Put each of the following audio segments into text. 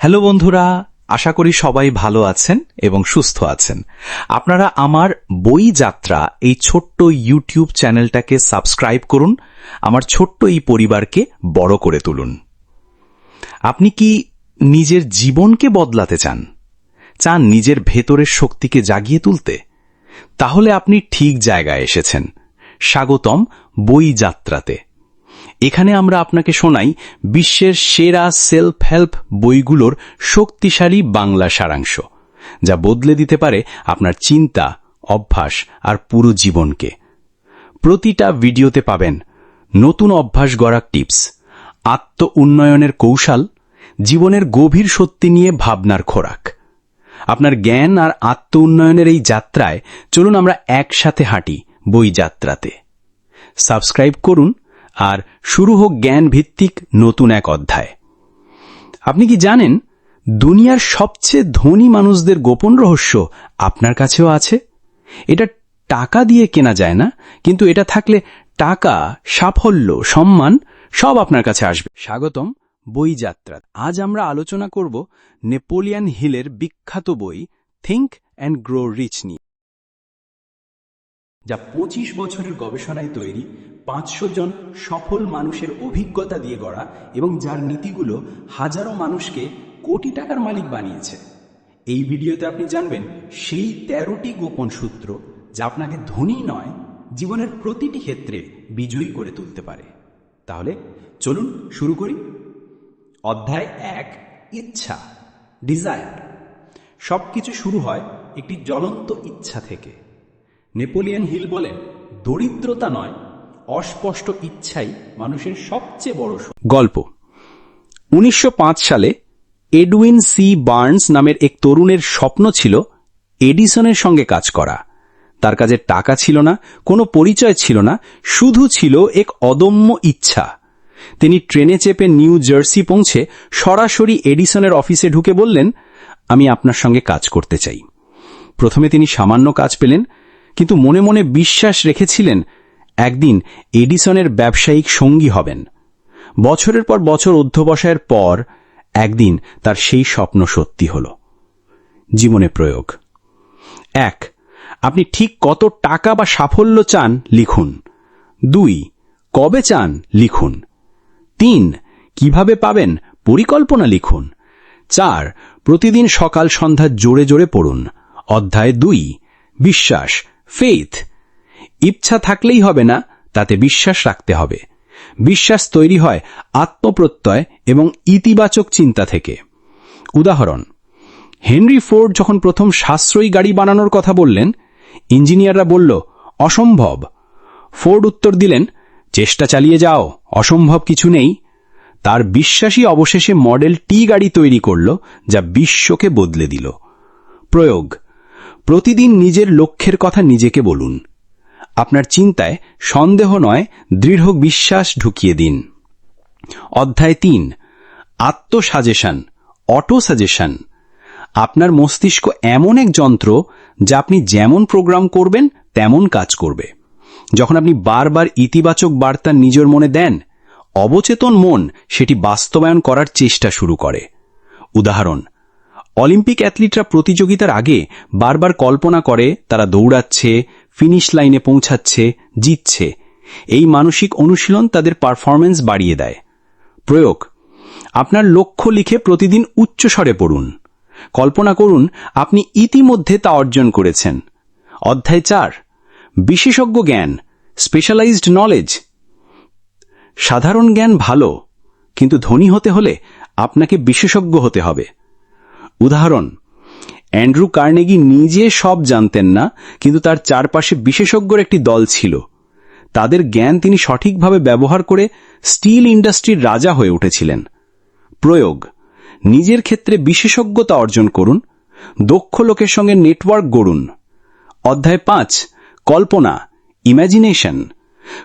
Hello বন্ধুরা, আশা করি সবাই ভালো আছেন এবং সুস্থ আছেন। আপনারা আমার বই যাত্রা এই ছোট্ট ইউটিউব চ্যানেলটাকে সাবস্ক্রাইব করুন, আমার ছোট্ট এই পরিবারকে বড় করে তুলুন। আপনি কি নিজের জীবনকে বদলাতে চান? চান নিজের ভেতরের শক্তিকে জাগিয়ে তুলতে? তাহলে আপনি ঠিক জায়গায় এসেছেন। স্বাগতম বই যাত্রাতে। এখানে আমরা আপনাকে শোনাই বিশ্বের সেরা সেলফ হেল্প বইগুলোর শক্তিশালী বাংলা সারাংশ, যা বদলে দিতে পারে আপনার চিন্তা, অভ্যাস আর পুরো জীবনকে। প্রতিটা ভিডিওতে পাবেন নতুন অভ্যাস গড়ার টিপস, আত্ম উন্নয়নের কৌশল, জীবনের গভীর সত্যি নিয়ে ভাবনার খোরাক। আপনার জ্ঞান আর আত্ম উন্নয়নের এই যাত্রায় চলুন আমরা একসাথে হাঁটি বই যাত্রাতে। সাবস্ক্রাইব করুন আর শুরু হোক জ্ঞান ভিত্তিক নতুন এক অধ্যায়। আপনি কি জানেন, দুনিয়ার সবচেয়ে ধনী মানুষদের গোপন রহস্য আপনার কাছেও আছে? এটা টাকা দিয়ে কেনা যায় না, কিন্তু এটা থাকলে টাকা, সাফল্য, সম্মান সব আপনার কাছে আসবে। স্বাগতম বই যাত্রা। আজ আমরা আলোচনা করব নেপোলিয়ান হিলের বিখ্যাত বই থিঙ্ক অ্যান্ড গ্রো রিচ নিয়ে। যা পঁচিশ বছরের গবেষণায় তৈরি পাঁচশো জন সফল মানুষের অভিজ্ঞতা দিয়ে গড়া এবং যার নীতিগুলো হাজারো মানুষকে কোটি টাকার মালিক বানিয়েছে। এই ভিডিওতে আপনি জানবেন সেই তেরোটি গোপন সূত্র যা আপনাকে ধনী নয়, জীবনের প্রতিটি ক্ষেত্রে বিজয়ী করে তুলতে পারে। তাহলে চলুন শুরু করি। অধ্যায় এক, ইচ্ছা, ডিজায়ার। সব কিছু শুরু হয় একটি জ্বলন্ত ইচ্ছা থেকে। নেপোলিয়ান হিল বলেন, দরিদ্রতা নয় অস্পষ্ট ইচ্ছাই মানুষের সবচেয়ে বড় গল্প। উনিশশো পাঁচ সালে এডউইন সি বার্নস নামের এক তরুণের স্বপ্ন ছিল এডিসনের সঙ্গে কাজ করা। তার কাছে টাকা ছিল না, কোনো পরিচয় ছিল না, শুধু ছিল এক অদম্য ইচ্ছা। তিনি ট্রেনে চেপে নিউ জার্সি পৌঁছে সরাসরি এডিসনের অফিসে ঢুকে বললেন, আমি আপনার সঙ্গে কাজ করতে চাই। প্রথমে তিনি সামান্য কাজ পেলেন, কিন্তু মনে মনে বিশ্বাস রেখেছিলেন একদিন এডিসনের ব্যবসায়িক সঙ্গী হবেন। বছরের পর বছর অধ্যবসায়ের পর একদিন তার সেই স্বপ্ন সত্যি হল। জীবনে প্রয়োগ। এক, আপনি ঠিক কত টাকা বা সাফল্য চান লিখুন। দুই, কবে চান লিখুন। তিন, কীভাবে পাবেন পরিকল্পনা লিখুন। চার, প্রতিদিন সকাল সন্ধ্যা জোরে জোরে পড়ুন। অধ্যায় দুই, বিশ্বাস ফেথ ইচ্ছা থাকলেই হবে না, তাতে বিশ্বাস রাখতে হবে। বিশ্বাস তৈরি হয় আত্মপ্রত্যয় এবং ইতিবাচক চিন্তা থেকে। উদাহরণ, হেনরি ফোর্ড যখন প্রথম সাশ্রয়ী গাড়ি বানানোর কথা বললেন, ইঞ্জিনিয়াররা বলল, অসম্ভব। ফোর্ড উত্তর দিলেন, চেষ্টা চালিয়ে যাও, অসম্ভব কিছু নেই। তার বিশ্বাসী অবশেষে মডেল টি গাড়ি তৈরি করল, যা বিশ্বকে বদলে দিল। প্রয়োগ, প্রতিদিন নিজের লক্ষ্যের কথা নিজেকে বলুন। আপনার চিন্তায় সন্দেহ নয়, দৃঢ় বিশ্বাস ঢুকিয়ে দিন। অধ্যায় তিন, আত্মসাজেশন অটো সাজেশন আপনার মস্তিষ্ক এমন এক যন্ত্র যা আপনি যেমন প্রোগ্রাম করবেন, তেমন কাজ করবে। যখন আপনি বারবার ইতিবাচক বার্তা নিজের মনে দেন, অবচেতন মন সেটি বাস্তবায়ন করার চেষ্টা শুরু করে। উদাহরণ, অলিম্পিক অ্যাথলিটরা প্রতিযোগিতার আগে বারবার কল্পনা করে তারা দৌড়াচ্ছে ফিনিশ লাইনে পৌঁছাচ্ছে, জিতছে। এই মানসিক অনুশীলন তাদের পারফরমেন্স বাড়িয়ে দেয়। প্রয়োগ, আপনার লক্ষ্য লিখে প্রতিদিন উচ্চস্বরে পড়ুন। কল্পনা করুন, আপনি ইতিমধ্যে তা অর্জন করেছেন। অধ্যায় চার, বিশেষজ্ঞ জ্ঞান স্পেশালাইজড নলেজ সাধারণ জ্ঞান ভালো, কিন্তু ধনী হতে হলে আপনাকে বিশেষজ্ঞ হতে হবে। উদাহরণ অ্যান্ড্রু কার্নেগি নিজে সব জানতেন না, কিন্তু তার চারপাশে বিশেষজ্ঞর একটি দল ছিল। তাদের জ্ঞান তিনি সঠিকভাবে ব্যবহার করে স্টিল ইন্ডাস্ট্রির রাজা হয়ে উঠেছিলেন। প্রয়োগ, নিজের ক্ষেত্রে বিশেষজ্ঞতা অর্জন করুন, দক্ষ লোকের সঙ্গে নেটওয়ার্ক গড়ুন। অধ্যায় পাঁচ, কল্পনা ইম্যাজিনেশন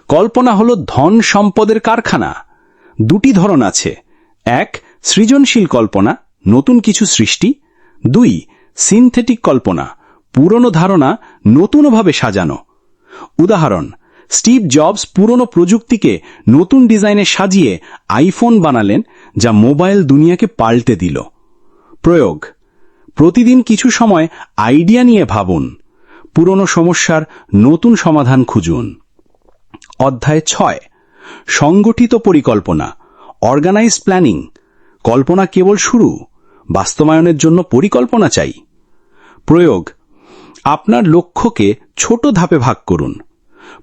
কল্পনা হল ধন সম্পদের কারখানা। দুটি ধরন আছে। এক, সৃজনশীল কল্পনা, নতুন কিছু সৃষ্টি। দুই সিনথেটিক কল্পনা, পুরনো ধারণা নতুনভাবে সাজানো। উদাহরণ, স্টিভ জবস পুরনো প্রযুক্তিকে নতুন ডিজাইনে সাজিয়ে আইফোন বানালেন যা মোবাইল দুনিয়াকে পাল্টে দিল। প্রয়োগ, প্রতিদিন কিছু সময় আইডিয়া নিয়ে ভাবুন। পুরনো সমস্যার নতুন সমাধান খুঁজুন। অধ্যায় ছয়, সংগঠিত পরিকল্পনা অর্গানাইজ প্ল্যানিং কল্পনা কেবল শুরু। বাস্তবায়নের জন্য পরিকল্পনা চাই। প্রয়োগ, আপনার লক্ষ্যকে ছোট ধাপে ভাগ করুন।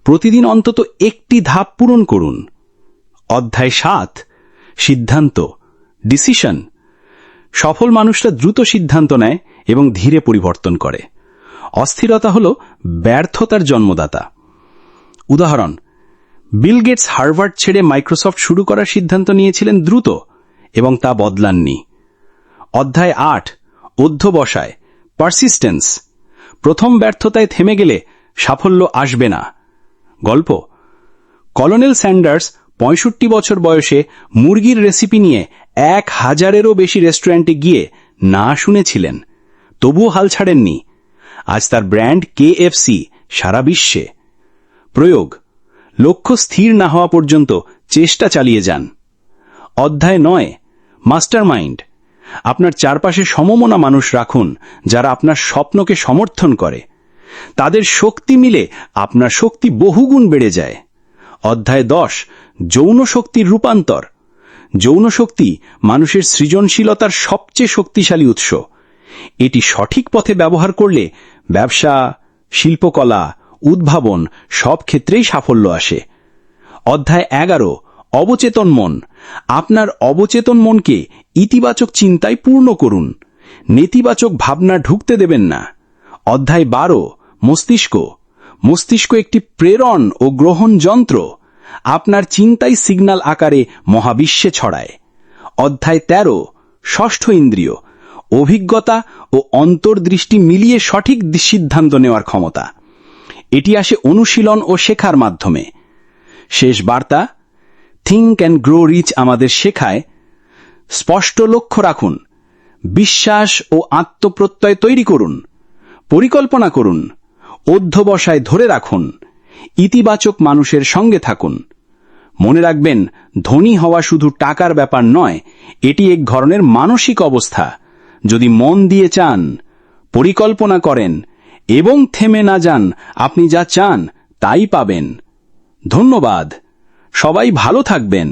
প্রতিদিন অন্তত একটি ধাপ পূরণ করুন। অধ্যায় সাত, সিদ্ধান্ত ডিসিশন সফল মানুষরা দ্রুত সিদ্ধান্ত নেয় এবং ধীরে পরিবর্তন করে। অস্থিরতা হল ব্যর্থতার জন্মদাতা। উদাহরণ, বিল গেটস হার্ভার্ড ছেড়ে মাইক্রোসফট শুরু করার সিদ্ধান্ত নিয়েছিলেন দ্রুত এবং তা বদলাননি। অধ্যায় আট অধ্যবসায় পারসিস্টেন্স প্রথম ব্যর্থতায় থেমে গেলে সাফল্য আসবে না। গল্প। কলোনেল স্যান্ডার্স পঁয়ষট্টি বছর বয়সে মুরগির রেসিপি নিয়ে এক হাজারেরও বেশি রেস্টুরেন্টে গিয়ে না শুনেছিলেন। তবুও হাল ছাড়েননি। আজ তার ব্র্যান্ড কেএফসি সারা বিশ্বে। প্রয়োগ। লক্ষ্য স্থির না হওয়া পর্যন্ত চেষ্টা চালিয়ে যান। অধ্যায় নয়, মাস্টারমাইন্ড। আপনার চারপাশে সমমনা মানুষ রাখুন, যারা আপনার স্বপ্নকে সমর্থন করে। তাদের শক্তি মিলে আপনার শক্তি বহুগুণ বেড়ে যায়। অধ্যায় দশ, যৌন শক্তির রূপান্তর। যৌন শক্তি মানুষের সৃজনশীলতার সবচেয়ে শক্তিশালী উৎস। এটি সঠিক পথে ব্যবহার করলে ব্যবসা, শিল্পকলা, উদ্ভাবন সব ক্ষেত্রেই সাফল্য আসে। অধ্যায় এগারো, অবচেতন মন। আপনার অবচেতন মনকে ইতিবাচক চিন্তায় পূর্ণ করুন। নেতিবাচক ভাবনা ঢুকতে দেবেন না। অধ্যায় বারো, মস্তিষ্ক। মস্তিষ্ক একটি প্রেরণ ও গ্রহণ যন্ত্র। আপনার চিন্তাই সিগন্যাল আকারে মহাবিশ্বে ছড়ায়। অধ্যায় তেরো, ষষ্ঠ ইন্দ্রিয়। অভিজ্ঞতা ও অন্তর্দৃষ্টি মিলিয়ে সঠিক সিদ্ধান্ত নেওয়ার ক্ষমতা। এটি আসে অনুশীলন ও শেখার মাধ্যমে। শেষ বার্তা থিঙ্ক অ্যান্ড গ্রো রিচ আমাদের শেখায়, স্পষ্ট লক্ষ্য রাখুন, বিশ্বাস ও আত্মপ্রত্যয় তৈরি করুন, পরিকল্পনা করুন, অধ্যবসায় ধরে রাখুন, ইতিবাচক মানুষের সঙ্গে থাকুন। মনে রাখবেন, ধনী হওয়া শুধু টাকার ব্যাপার নয়, এটি এক ধরনের মানসিক অবস্থা। যদি মন দিয়ে চান, পরিকল্পনা করেন এবং থেমে না যান, আপনি যা চান, তাই পাবেন। ধন্যবাদ। সবাই ভালো থাকবেন।